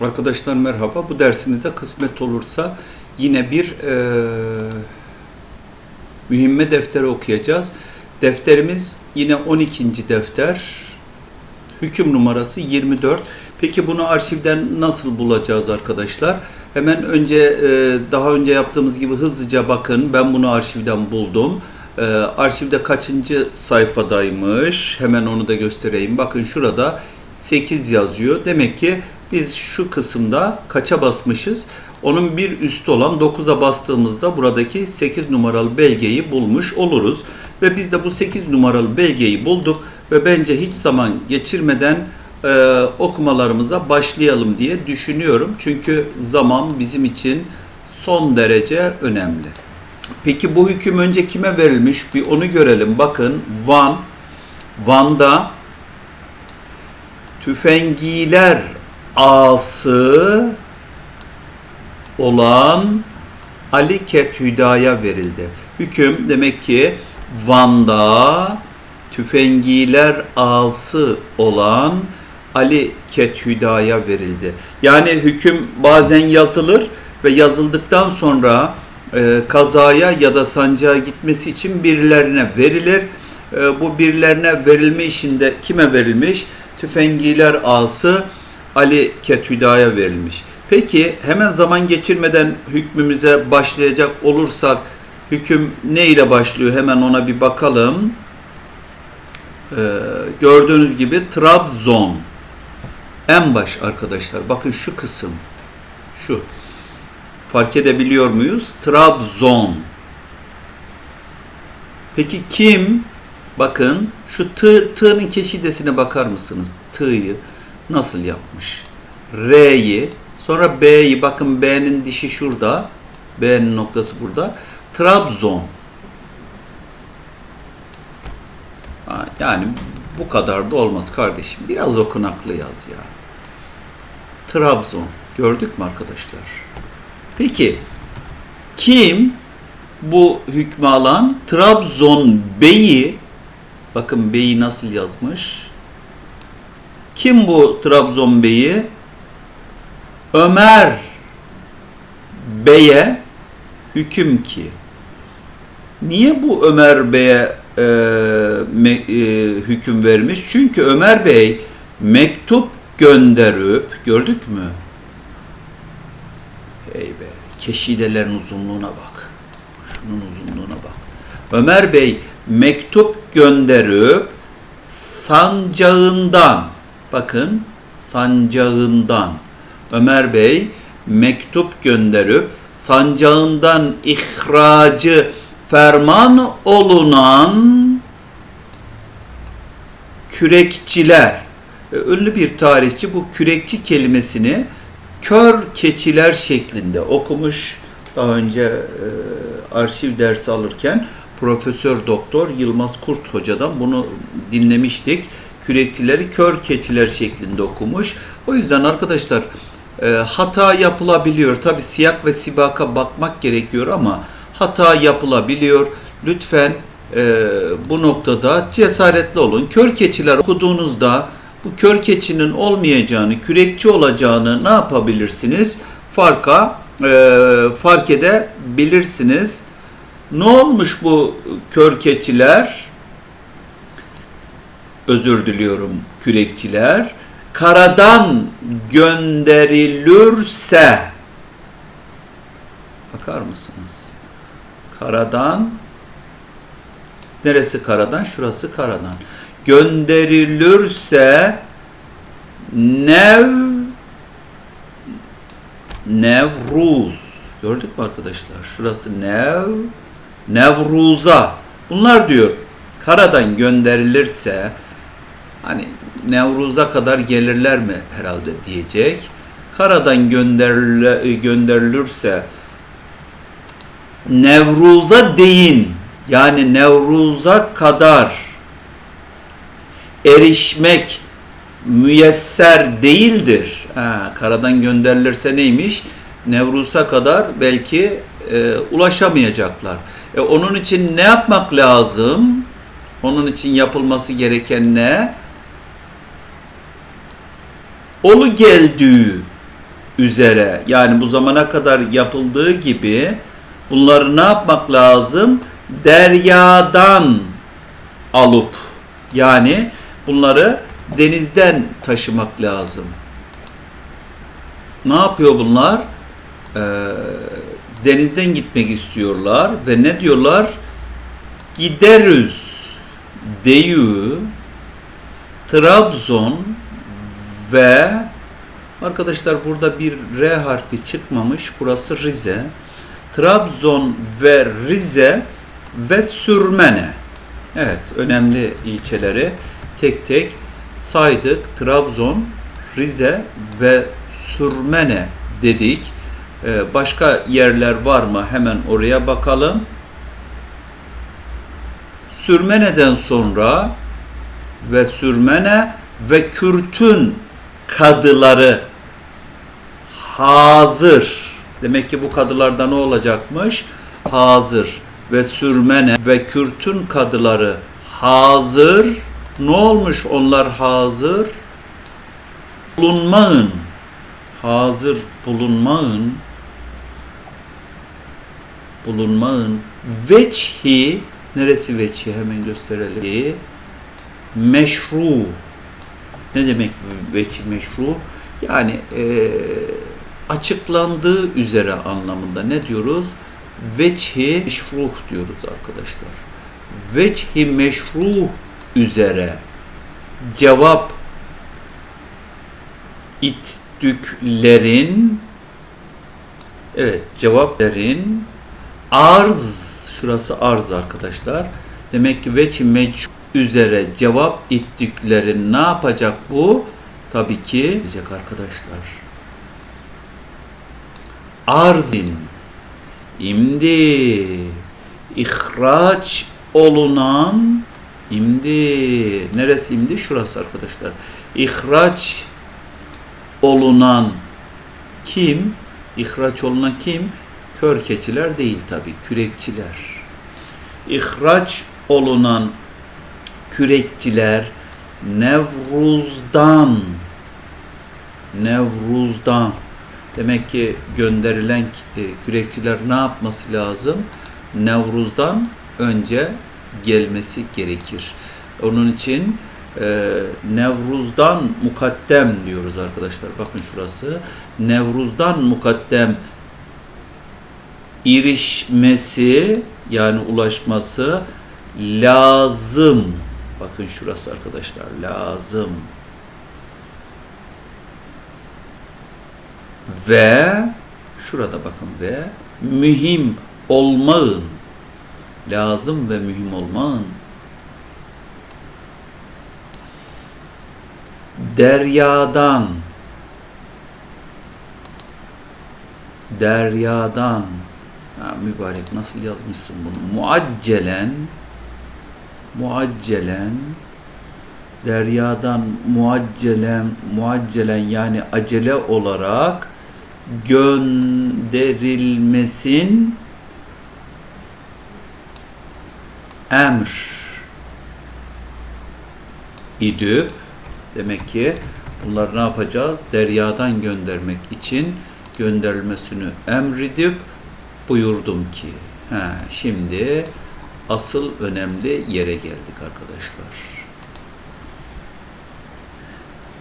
Arkadaşlar merhaba. Bu dersimizde kısmet olursa yine bir e, mühimme defteri okuyacağız. Defterimiz yine 12. defter. Hüküm numarası 24. Peki bunu arşivden nasıl bulacağız arkadaşlar? Hemen önce e, daha önce yaptığımız gibi hızlıca bakın. Ben bunu arşivden buldum. E, arşivde kaçıncı sayfadaymış? Hemen onu da göstereyim. Bakın şurada 8 yazıyor. Demek ki biz şu kısımda kaça basmışız? Onun bir üstü olan 9'a bastığımızda buradaki 8 numaralı belgeyi bulmuş oluruz. Ve biz de bu 8 numaralı belgeyi bulduk ve bence hiç zaman geçirmeden e, okumalarımıza başlayalım diye düşünüyorum. Çünkü zaman bizim için son derece önemli. Peki bu hüküm önce kime verilmiş? Bir onu görelim. Bakın Van, Van'da tüfengiler ağası olan Ali Kethüda'ya verildi. Hüküm demek ki Van'da tüfengiler ağası olan Ali Kethüda'ya verildi. Yani hüküm bazen yazılır ve yazıldıktan sonra e, kazaya ya da sancağa gitmesi için birilerine verilir. E, bu birilerine verilme işinde kime verilmiş? Tüfengiler ağası Ali Kethüda'ya verilmiş. Peki hemen zaman geçirmeden hükmümüze başlayacak olursak hüküm ne ile başlıyor? Hemen ona bir bakalım. Ee, gördüğünüz gibi Trabzon. En baş arkadaşlar. Bakın şu kısım. Şu. Fark edebiliyor muyuz? Trabzon. Peki kim? Bakın şu tı, tığ'nın keşidesine bakar mısınız? T'yı nasıl yapmış? R'yi, sonra B'yi, bakın B'nin dişi şurada, B'nin noktası burada. Trabzon. Yani bu kadar da olmaz kardeşim. Biraz okunaklı yaz ya. Trabzon. Gördük mü arkadaşlar? Peki kim bu hükmü alan Trabzon Bey'i bakın Bey'i nasıl yazmış? Kim bu Trabzon Bey'i? Ömer Bey'e hüküm ki. Niye bu Ömer Bey'e e, me, e, hüküm vermiş? Çünkü Ömer Bey mektup gönderip gördük mü? Hey be, keşidelerin uzunluğuna bak. Şunun uzunluğuna bak. Ömer Bey mektup gönderip sancağından bakın sancağından Ömer Bey mektup gönderip sancağından ihracı ferman olunan kürekçiler e, ünlü bir tarihçi bu kürekçi kelimesini kör keçiler şeklinde okumuş. Daha önce e, arşiv dersi alırken Profesör Doktor Yılmaz Kurt Hoca'dan bunu dinlemiştik. Kürekçileri kör keçiler şeklinde okumuş. O yüzden arkadaşlar e, hata yapılabiliyor. Tabi siyak ve sibaka bakmak gerekiyor ama hata yapılabiliyor. Lütfen e, bu noktada cesaretli olun. Kör keçiler okuduğunuzda bu kör keçinin olmayacağını, kürekçi olacağını ne yapabilirsiniz? Farka e, fark edebilirsiniz. Ne olmuş bu kör keçiler? Özür diliyorum kürekçiler. Karadan gönderilürse bakar mısınız? Karadan neresi karadan? Şurası karadan. Gönderilürse nev Nevruz. Gördük mü arkadaşlar? Şurası Nev Nevruz'a. Bunlar diyor karadan gönderilirse hani Nevruz'a kadar gelirler mi herhalde diyecek. Karadan gönderile, gönderilirse Nevruz'a değin yani Nevruz'a kadar erişmek müyesser değildir. Ha, karadan gönderilirse neymiş? Nevruz'a kadar belki e, ulaşamayacaklar. E, onun için ne yapmak lazım? Onun için yapılması gereken ne? Olu geldiği üzere yani bu zamana kadar yapıldığı gibi bunları ne yapmak lazım? Deryadan alıp yani bunları denizden taşımak lazım. Ne yapıyor bunlar? Ee, denizden gitmek istiyorlar ve ne diyorlar? Gideriz deyü Trabzon ve arkadaşlar burada bir R harfi çıkmamış. Burası Rize. Trabzon ve Rize ve Sürmene. Evet, önemli ilçeleri tek tek saydık. Trabzon, Rize ve Sürmene dedik. Ee, başka yerler var mı? Hemen oraya bakalım. Sürmene'den sonra ve Sürmene ve Kürt'ün kadıları hazır. Demek ki bu kadılarda ne olacakmış? Hazır ve Sürmene ve Kürt'ün kadıları hazır. Ne olmuş onlar hazır? Bulunmağın. Hazır bulunmağın. Bulunmağın. Veçhi. Neresi veçhi? Hemen gösterelim. Meşru. Ne demek veçhi meşru? Yani e, açıklandığı üzere anlamında ne diyoruz? Veçhi meşruh diyoruz arkadaşlar. Veçhi meşruh üzere cevap ittüklerin evet cevapların arz şurası arz arkadaşlar. Demek ki veçhi meşruh üzere cevap ittiklerin ne yapacak bu? Tabii ki diyecek arkadaşlar. Arzin imdi ihraç olunan imdi neresi imdi? Şurası arkadaşlar. İhraç olunan kim? İhraç olunan kim? Kör keçiler değil tabi, kürekçiler. İhraç olunan kürekçiler Nevruz'dan Nevruz'dan demek ki gönderilen e, kürekçiler ne yapması lazım? Nevruz'dan önce gelmesi gerekir. Onun için e, Nevruz'dan mukaddem diyoruz arkadaşlar. Bakın şurası. Nevruz'dan mukaddem erişmesi yani ulaşması lazım. Bakın şurası arkadaşlar lazım. Ve şurada bakın ve mühim olmağın lazım ve mühim olmağın deryadan deryadan ha, mübarek nasıl yazmışsın bunu muaccelen muaccelen deryadan muaccelen muaccelen yani acele olarak gönderilmesin emr idüp demek ki bunları ne yapacağız? Deryadan göndermek için gönderilmesini emredip buyurdum ki. Ha, şimdi asıl önemli yere geldik arkadaşlar.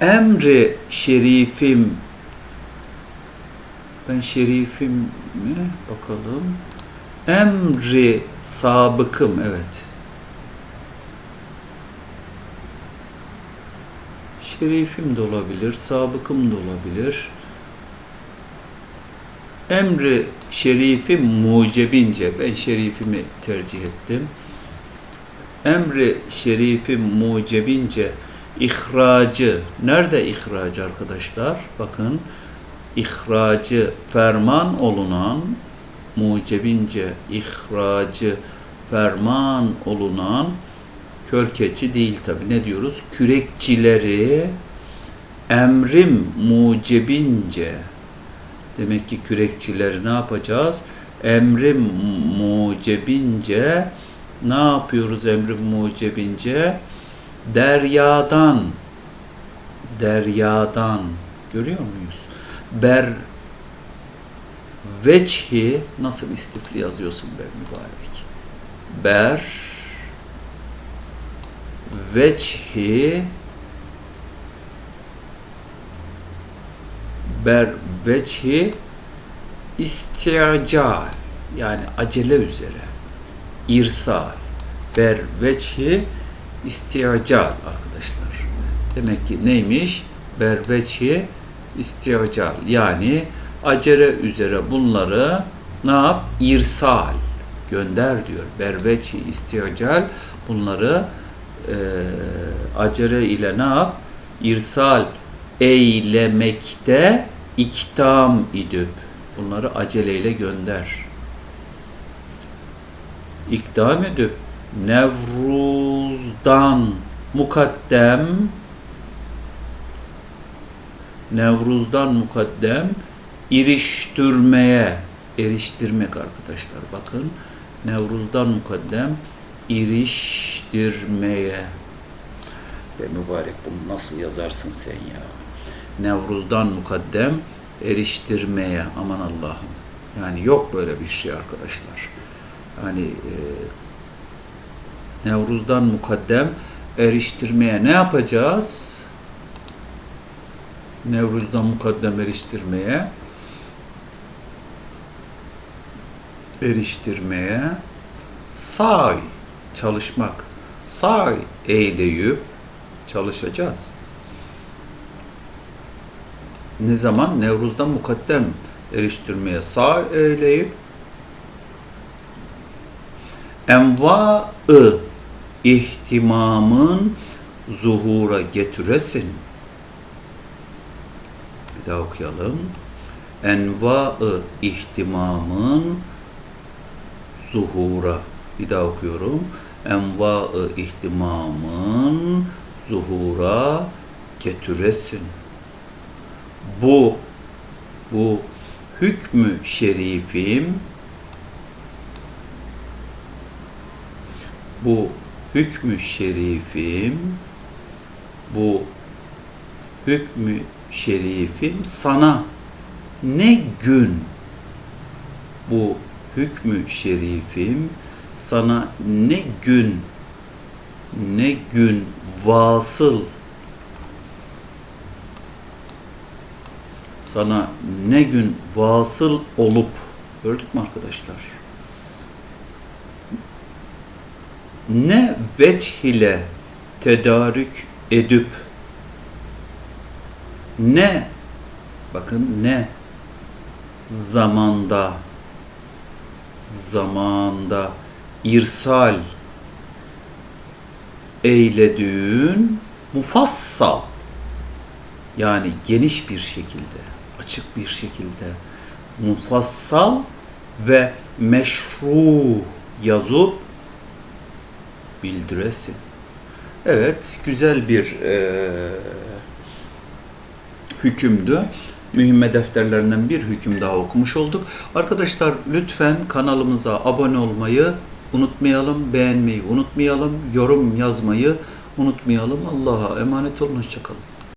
Emri şerifim ben şerifim mi? Bakalım. Emri sabıkım evet. Şerifim de olabilir, sabıkım da olabilir. Emri şerifi mucebince, ben şerifimi tercih ettim. Emri şerifi mucebince ihracı, nerede ihracı arkadaşlar? Bakın, ihracı ferman olunan, mucebince ihracı ferman olunan kör keçi değil tabi ne diyoruz? Kürekçileri emrim mucebince Demek ki kürekçileri ne yapacağız? Emri mucebince ne yapıyoruz emri mucebince? Deryadan deryadan görüyor muyuz? ber veçhi nasıl istifli yazıyorsun be mübarek? Ber veçhi ber veçhi istiacal yani acele üzere irsal ber veçhi istiacal arkadaşlar. Demek ki neymiş? Ber veçhi istiacal yani acele üzere bunları ne yap? İrsal gönder diyor. Ber veçhi istiacal bunları e, acele ile ne yap? İrsal eylemekte iktam idüp. Bunları aceleyle gönder. İkdam edip Nevruz'dan mukaddem Nevruz'dan mukaddem iriştirmeye eriştirmek arkadaşlar bakın Nevruz'dan mukaddem iriştirmeye ve mübarek bunu nasıl yazarsın sen ya Nevruz'dan mukaddem eriştirmeye aman Allah'ım yani yok böyle bir şey arkadaşlar yani e, Nevruz'dan mukaddem eriştirmeye ne yapacağız? Nevruz'dan mukaddem eriştirmeye eriştirmeye say çalışmak say eyleyip çalışacağız. Ne zaman? Nevruz'dan mukaddem eriştirmeye sağ eyleyip enva-ı ihtimamın zuhura getiresin. Bir daha okuyalım. Enva-ı ihtimamın zuhura. Bir daha okuyorum. Enva-ı ihtimamın zuhura getiresin. Bu bu hükmü şerifim bu hükmü şerifim bu hükmü şerifim sana ne gün? Bu hükmü şerifim sana ne gün? Ne gün vasıl sana ne gün vasıl olup gördük mü arkadaşlar? Ne veç ile tedarük edip ne bakın ne zamanda zamanda irsal eylediğin mufassal yani geniş bir şekilde, açık bir şekilde mufassal ve meşru yazıp bildiresin. Evet, güzel bir e, hükümdü. Mühimme defterlerinden bir hüküm daha okumuş olduk. Arkadaşlar lütfen kanalımıza abone olmayı unutmayalım, beğenmeyi unutmayalım, yorum yazmayı unutmayalım. Allah'a emanet olun, hoşçakalın.